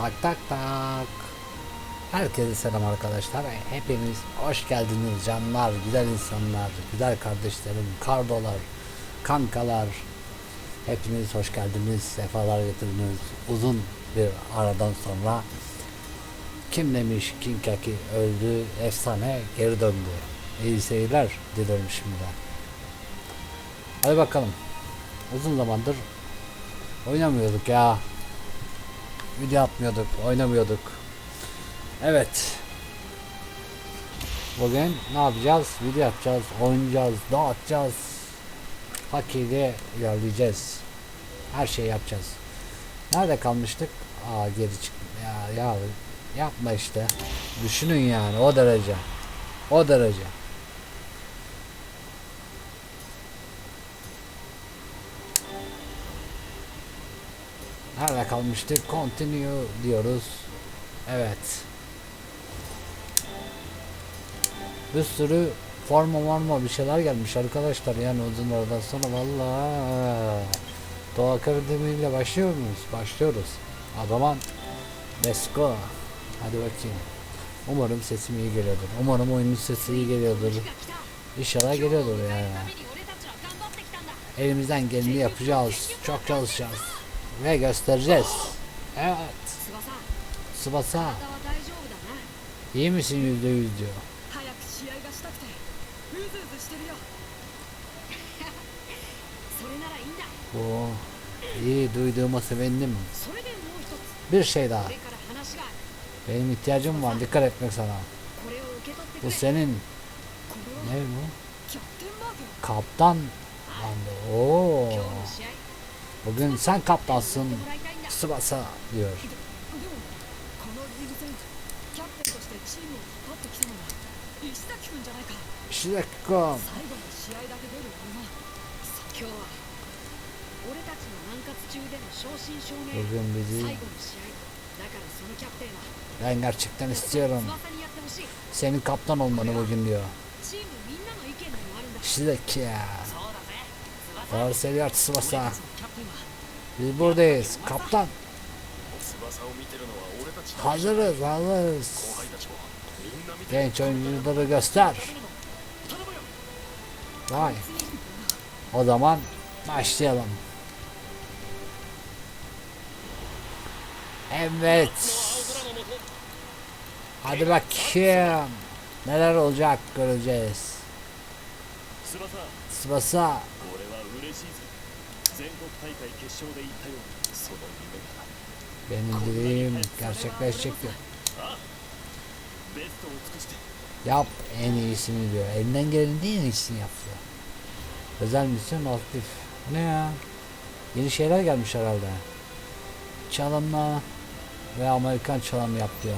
Tak tak tak. Herkese selam arkadaşlar. Hepiniz hoş geldiniz canlar, güzel insanlar, güzel kardeşlerim, kardolar, kankalar. Hepiniz hoş geldiniz, sefalar getirdiniz. Uzun bir aradan sonra kim demiş Kinkaki öldü, efsane geri döndü. İyi seyirler dilerim şimdiden. Hadi bakalım. Uzun zamandır oynamıyorduk ya. Video atmıyorduk, oynamıyorduk. Evet. Bugün ne yapacağız? Video yapacağız, oynayacağız, dağıtacağız. Hakiyle ilerleyeceğiz. Her şeyi yapacağız. Nerede kalmıştık? Aa geri çık. Ya ya yapma işte. Düşünün yani o derece. O derece. Kalmıştık? Continue diyoruz. Evet. Bir sürü forma marma bir şeyler gelmiş arkadaşlar yani uzun aradan sonra valla Doğa Akademi ile başlıyor muyuz? Başlıyoruz. O zaman let's go. Hadi bakayım. Umarım sesim iyi geliyordur. Umarım oyunun sesi iyi geliyordur. İnşallah geliyordur ya. Elimizden geleni yapacağız. Çok çalışacağız. Ne göstereceğiz? Evet. Tsubasa. İyi misin yüzde yüz diyor. Oo, iyi duyduğuma sevindim. Bir şey daha. Benim ihtiyacım var dikkat etmek sana. Bu senin. Ne bu? Kaptan bandı. Oo. Bugün sen kaptansın Tsubasa diyor. Shidaki-kun. Bugün bizi ben gerçekten istiyorum. Senin kaptan olmanı bugün diyor. Shidaki ya. Ağır seri artısı basa. Biz buradayız. Kaptan. Hazırız, hazırız. Genç oyuncuları göster. Vay. O zaman başlayalım. Evet. Hadi bakayım. Neler olacak göreceğiz. Tsubasa. Benim dediğim dileğim gerçekleşecekti. Yap en iyisini diyor. Elinden gelenin en iyisini yaptı. Özel misyon aktif. Ne ya? Yeni şeyler gelmiş herhalde. Çalımla ve Amerikan çalımı yap diyor.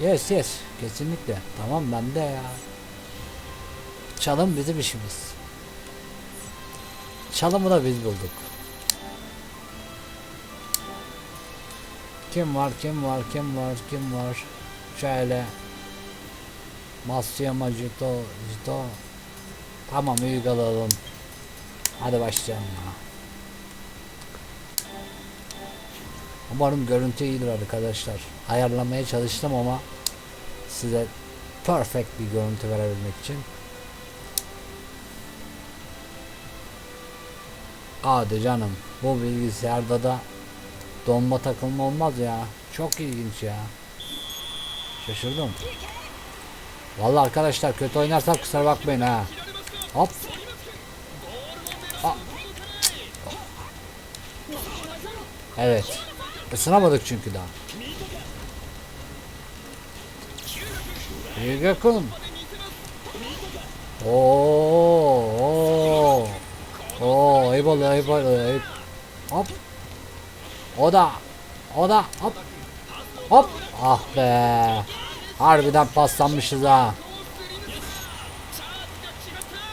Yes yes kesinlikle. Tamam bende ya. Çalım bizim işimiz. Çalımı da biz bulduk. Kim var kim var kim var kim var? Şöyle. Masyama Jito Jito. Tamam alalım Hadi başlayalım ya. Umarım görüntü iyidir arkadaşlar. Ayarlamaya çalıştım ama Size perfect bir görüntü verebilmek için Hadi canım bu bilgisayarda da donma takılma olmaz ya Çok ilginç ya Şaşırdım Vallahi arkadaşlar kötü oynarsam kusura bakmayın ha. Hop. Aa. Evet. Isınamadık çünkü daha. Yegekun. Oo, oo. Oo, eyvallah eyvallah. ey- Hop. O da. O da. Hop. Hop. Ah be. Harbiden paslanmışız ha.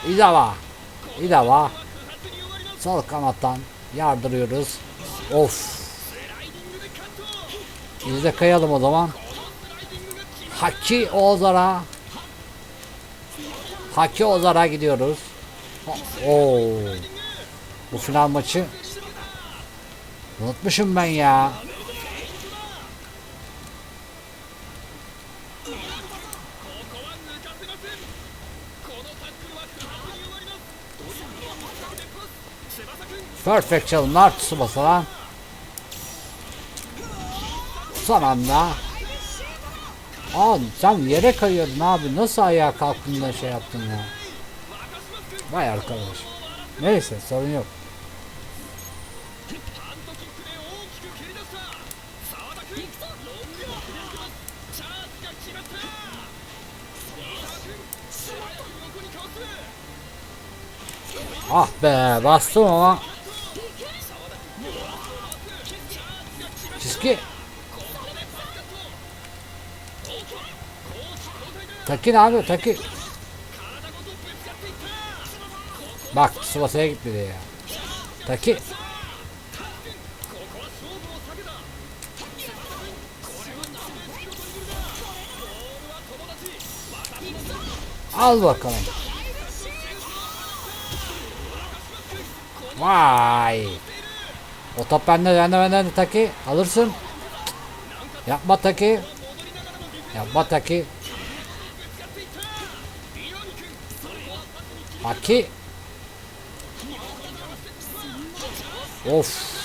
İdava. İdava. Sol kanattan yardırıyoruz. Of. Biz de kayalım o zaman. Haki Ozar'a. Haki Ozar'a gidiyoruz. Oo. Bu final maçı unutmuşum ben ya. Perfect çalımlar Tsubasa lan. Son anda. Oğlum sen yere kayıyordun abi. Nasıl ayağa kalktın da şey yaptın ya. Vay arkadaş. Neyse sorun yok. Ah be bastım ama. Çizgi. Takin abi Takin. Bak Tsubasa'ya gitmedi ya. Taki. Al bakalım. Vay. O top bende bende bende Taki. Alırsın. Yapma Taki. Yapma Taki. Taki. Of.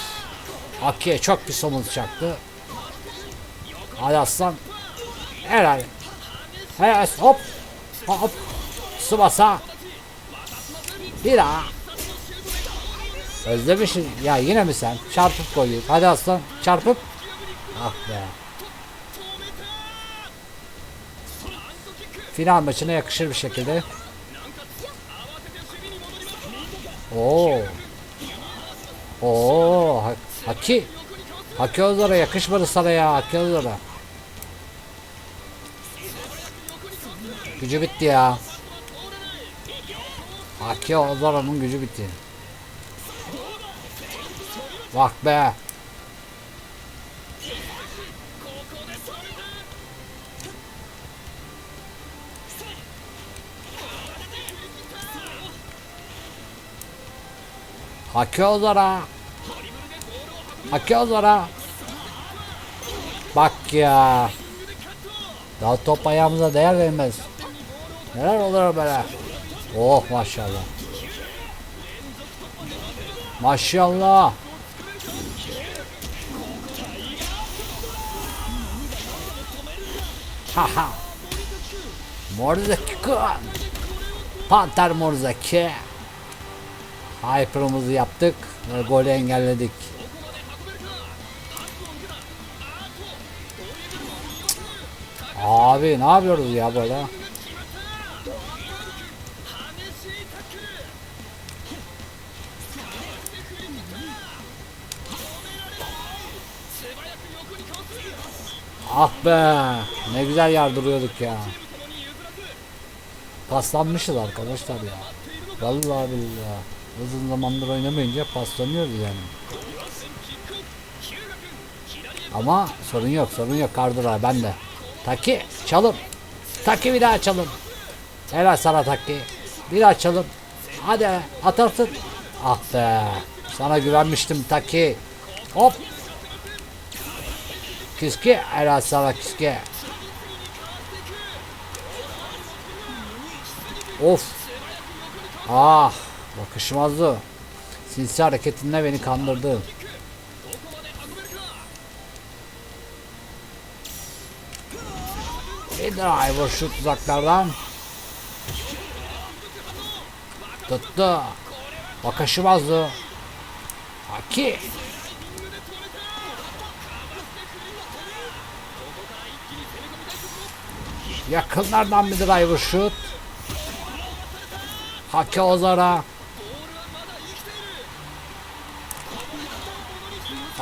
Aki'ye çok bir somuz çaktı. Hadi aslan. Helal. Helal. Hop. Hop. Subasa. Bir daha. Özlemişsin. Ya yine mi sen? Çarpıp koyuyor. Hadi aslan. Çarpıp. Ah be. Final maçına yakışır bir şekilde. Oo. Oo. Ha- Haki. Haki Ozora yakışmadı sana ya. Haki Ozora. Gücü bitti ya. Haki Ozora'nın gücü bitti. Bak be. Haki Ozora. Bak ya. Daha top ayağımıza değer vermez. Neler olur böyle. Oh maşallah. Maşallah. Haha. Morzaki kun. Panter Morzaki. Hyper'ımızı yaptık ve golü engelledik. Abi ne yapıyoruz ya böyle? Ah be ne güzel yardırıyorduk ya. Paslanmışız arkadaşlar ya. Vallahi billahi. Uzun zamandır oynamayınca paslanıyoruz yani. Ama sorun yok sorun yok Kardura ben de. Taki çalım. Taki bir daha çalım. Helal sana Taki. Bir daha çalım. Hadi atarsın. Ah be. Sana güvenmiştim Taki. Hop. Kiski. Helal sana Kiski. Of. Ah. Bakışmazdı. Sinsi hareketinle beni kandırdı. Bir driver şut uzaklardan. Tuttu. Bakışmazdı. Haki. Yakınlardan bir driver şut. Haki Ozar'a.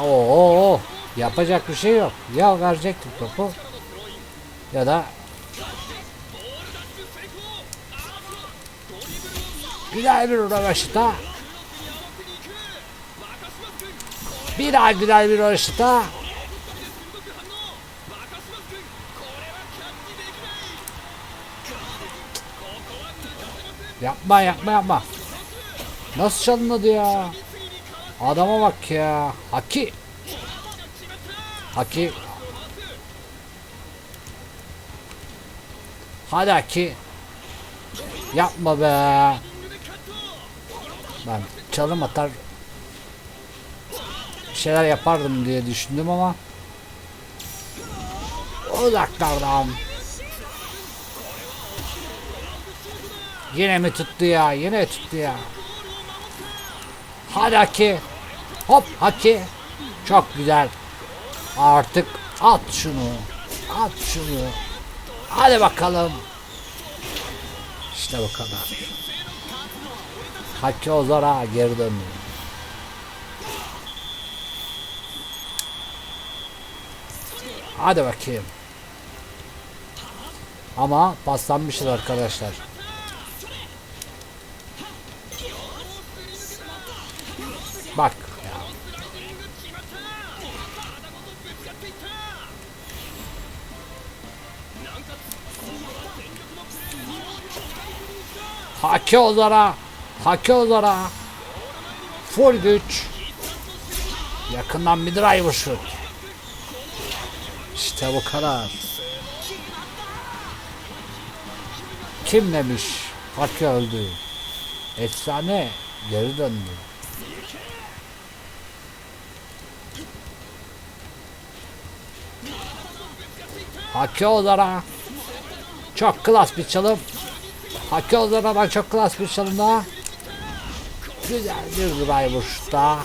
Oo, yapacak bir şey yok. Ya verecektik topu ya da güzel bir röveşata bir daha güzel bir röveşata yapma yapma yapma. Nasıl çalınmadı ya? Adama bak ya. Haki. Haki. Hadi Haki. Yapma be. Ben çalım atar bir şeyler yapardım diye düşündüm ama. Uzaklardan yine mi tuttu ya? Yine tuttu ya. Hadi Haki. Hop Haki. Çok güzel. Artık at şunu. At şunu. Hadi bakalım. İşte bu kadar. Haki Ozar'a geri döndü Hadi bakayım. Ama paslanmışız arkadaşlar. Bak. Ya. Haki Ozar'a Haki Ozar'a Full güç. Yakından bir driver shoot İşte bu kadar Kim demiş? Haki öldü. Efsane. Geri döndü Haki Ozar'a Çok klas bir çalım. Haki Ozar'a çok klas bir çalım daha Güzel bir driver şutta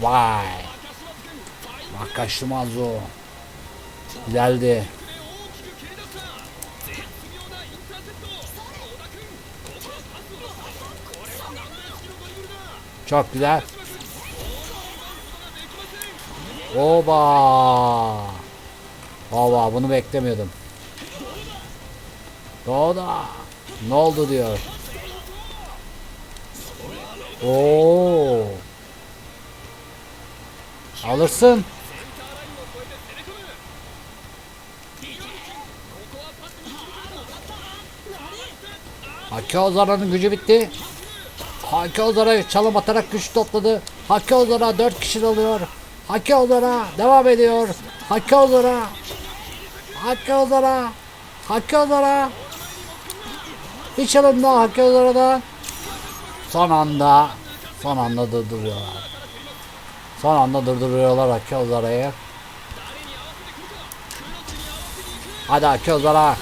Vay. Wakashimazu Güzeldi. Çok güzel Oba Oba bunu beklemiyordum Doğda Ne oldu diyor Oo Alırsın Haki Ozara'nın gücü bitti. Haki Ozara çalım atarak güç topladı. Haki Ozara 4 kişi alıyor. Haki Ozara devam ediyor. Haki Ozara. Haki Ozara. Haki Ozara. Bir çalım daha Haki Ozara'dan. Son anda son anda durduruyorlar. Son anda durduruyorlar Haki Ozara'yı. Hadi Haki Ozara.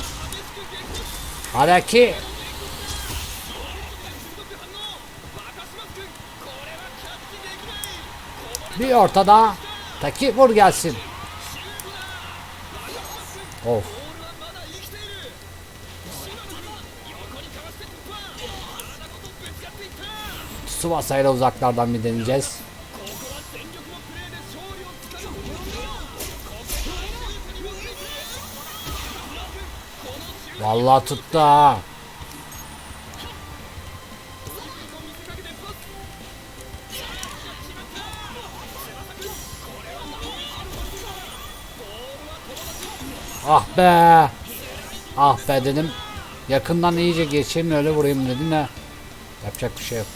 Hadi Haki. Bir ortada. Taki vur gelsin. Of. Tsubasa ile uzaklardan bir deneyeceğiz. Vallahi tuttu ha. Ah be. Ah be dedim. Yakından iyice geçeyim öyle vurayım dedim de. Yapacak bir şey yok.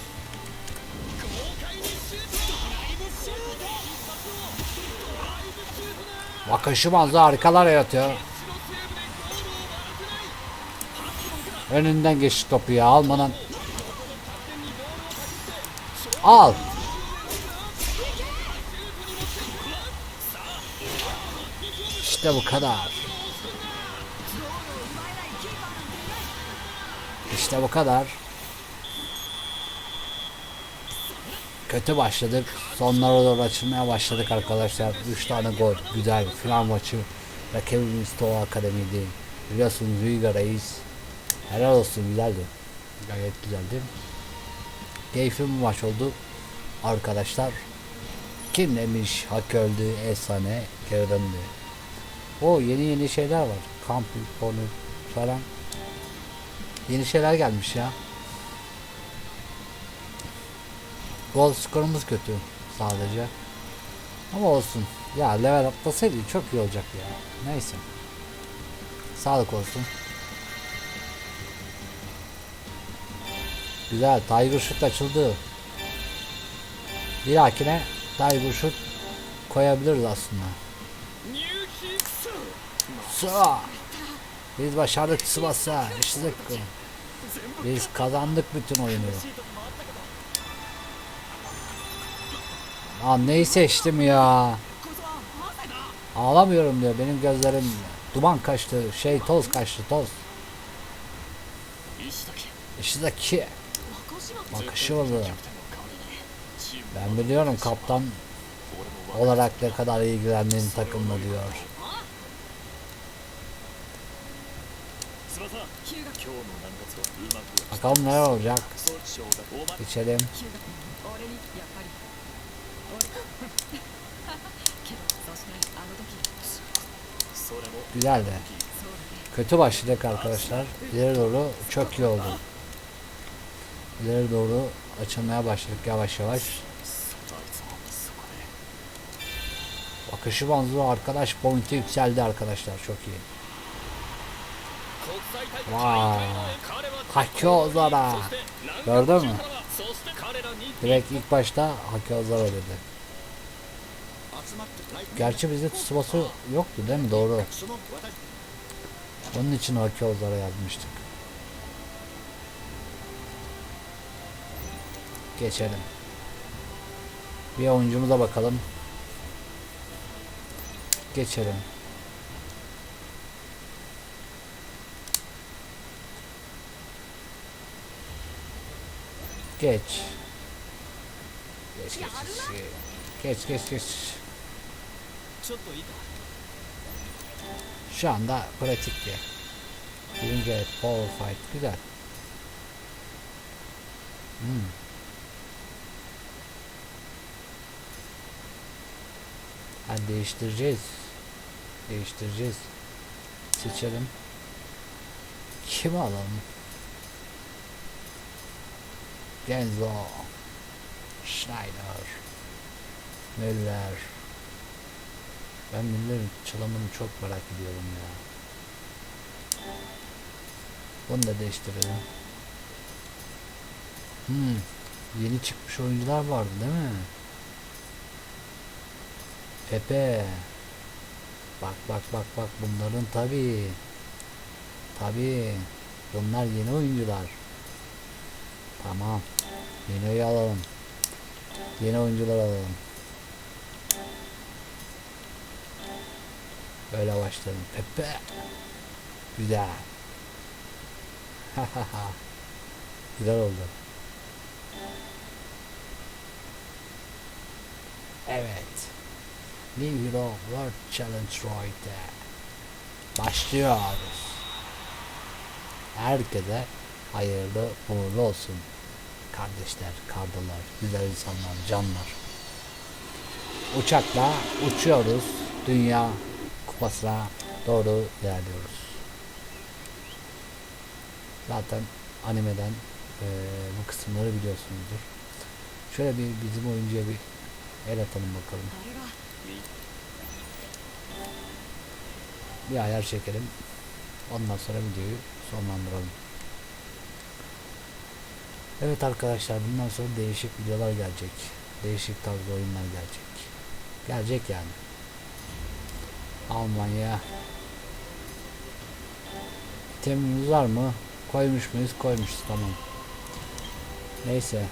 Wakashimazu harikalar yaratıyor. Önünden geç topu ya almadan. Al. İşte bu kadar. İşte bu kadar. Kötü başladık. Sonlara doğru açılmaya başladık arkadaşlar. 3 tane gol. Güzel. Final maçı. Rakibimiz Toa Akademi'ydi. Biliyorsunuz Rüyga Reis. Helal olsun güzeldi. Gayet güzeldi. Keyifli bir maç oldu. Arkadaşlar. Kim demiş hak öldü efsane geri döndü. O yeni yeni şeyler var. Kamp konu falan. Yeni şeyler gelmiş ya. Gol skorumuz kötü sadece. Ama olsun. Ya level atlasaydı çok iyi olacak ya. Neyse. Sağlık olsun. Güzel. Tiger Shoot açıldı. Bir dahakine Tiger Shoot koyabiliriz aslında. Sıra. Biz başardık Tsubasa. İşte biz kazandık bütün oyunu. Lan neyi seçtim ya? Ağlamıyorum diyor. Benim gözlerim duman kaçtı. Şey toz kaçtı toz. İşteki. Bakışı oldu. Ben biliyorum kaptan olarak ne kadar ilgilendiğini takımla diyor. Bakalım ne olacak. İçelim. Güzeldi. Kötü başladık arkadaşlar. İleri doğru çöklü oldu. İleri doğru açılmaya başladık yavaş yavaş. Akışı banzuru arkadaş pointi yükseldi arkadaşlar çok iyi. Vay. Hakyozara. Gördün mü? Direkt ilk başta Hakyozara dedi. Gerçi bizde Tsubasa yoktu değil mi? Doğru. Onun için Hakyozara yazmıştık. Geçelim. Bir oyuncumuza bakalım. Geçelim. Geç. Geç geç geç. Geç geç geç. Şu anda pratikti. Doing a power fight. Güzel. Hmm. Ha değiştireceğiz. Değiştireceğiz. Seçelim. Kimi alalım? Genzo. Schneider. Müller. Ben Müller'in çalımını çok merak ediyorum ya. Bunu da değiştirelim. Hmm. Yeni çıkmış oyuncular vardı değil mi? Pepe. Bak bak bak bak bunların tabi. Tabi. Bunlar yeni oyuncular. Tamam. Yeni alalım. Yeni oyuncular alalım. Böyle başladım. Pepe. Güzel. Güzel oldu. Evet. New Hero World Challenge Roy'de başlıyoruz. Herkese hayırlı uğurlu olsun kardeşler, kardalar, güzel insanlar, canlar. Uçakla uçuyoruz. Dünya kupasına doğru ilerliyoruz. Zaten animeden e, bu kısımları biliyorsunuzdur. Şöyle bir bizim oyuncuya bir el atalım bakalım. Bir ayar çekelim. Ondan sonra videoyu sonlandıralım. Evet arkadaşlar bundan sonra değişik videolar gelecek. Değişik tarzda oyunlar gelecek. Gelecek yani. Almanya. Temimiz var mı? Koymuş muyuz? Koymuşuz tamam. Neyse.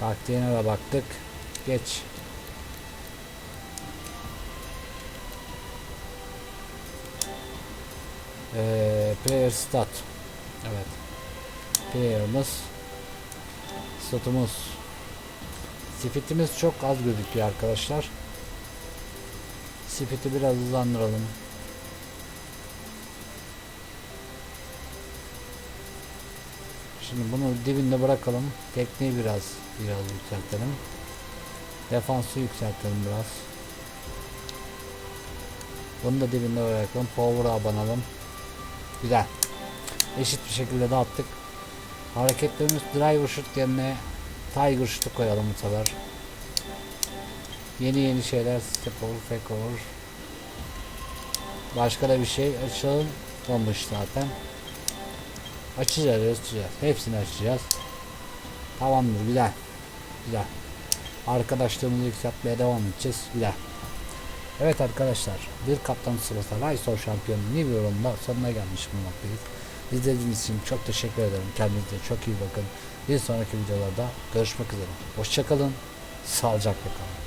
Taktiğine de baktık. Geç. Ee, player stat. Evet. Player'ımız statumuz Sifitimiz çok az gözüküyor arkadaşlar. Sifiti biraz hızlandıralım. Şimdi bunu dibinde bırakalım. Tekneyi biraz biraz yükseltelim. Defansı yükseltelim biraz. Bunu da dibinde bırakalım. Power'a abanalım. Güzel. Eşit bir şekilde dağıttık. Hareketlerimiz driver shoot yerine tiger shoot'u koyalım bu sefer. Yeni yeni şeyler step over, fake over. Başka da bir şey açılmamış zaten. Açacağız, açacağız. Hepsini açacağız. Tamamdır, güzel. Güzel. Arkadaşlığımızı yükseltmeye devam edeceğiz. Güzel. Evet arkadaşlar, bir kaptan sırası Raysor şampiyonu New York'un sonuna gelmiş bulunmaktayız. İzlediğiniz için çok teşekkür ederim. Kendinize çok iyi bakın. Bir sonraki videolarda görüşmek üzere. Hoşçakalın. Sağlıcakla kalın.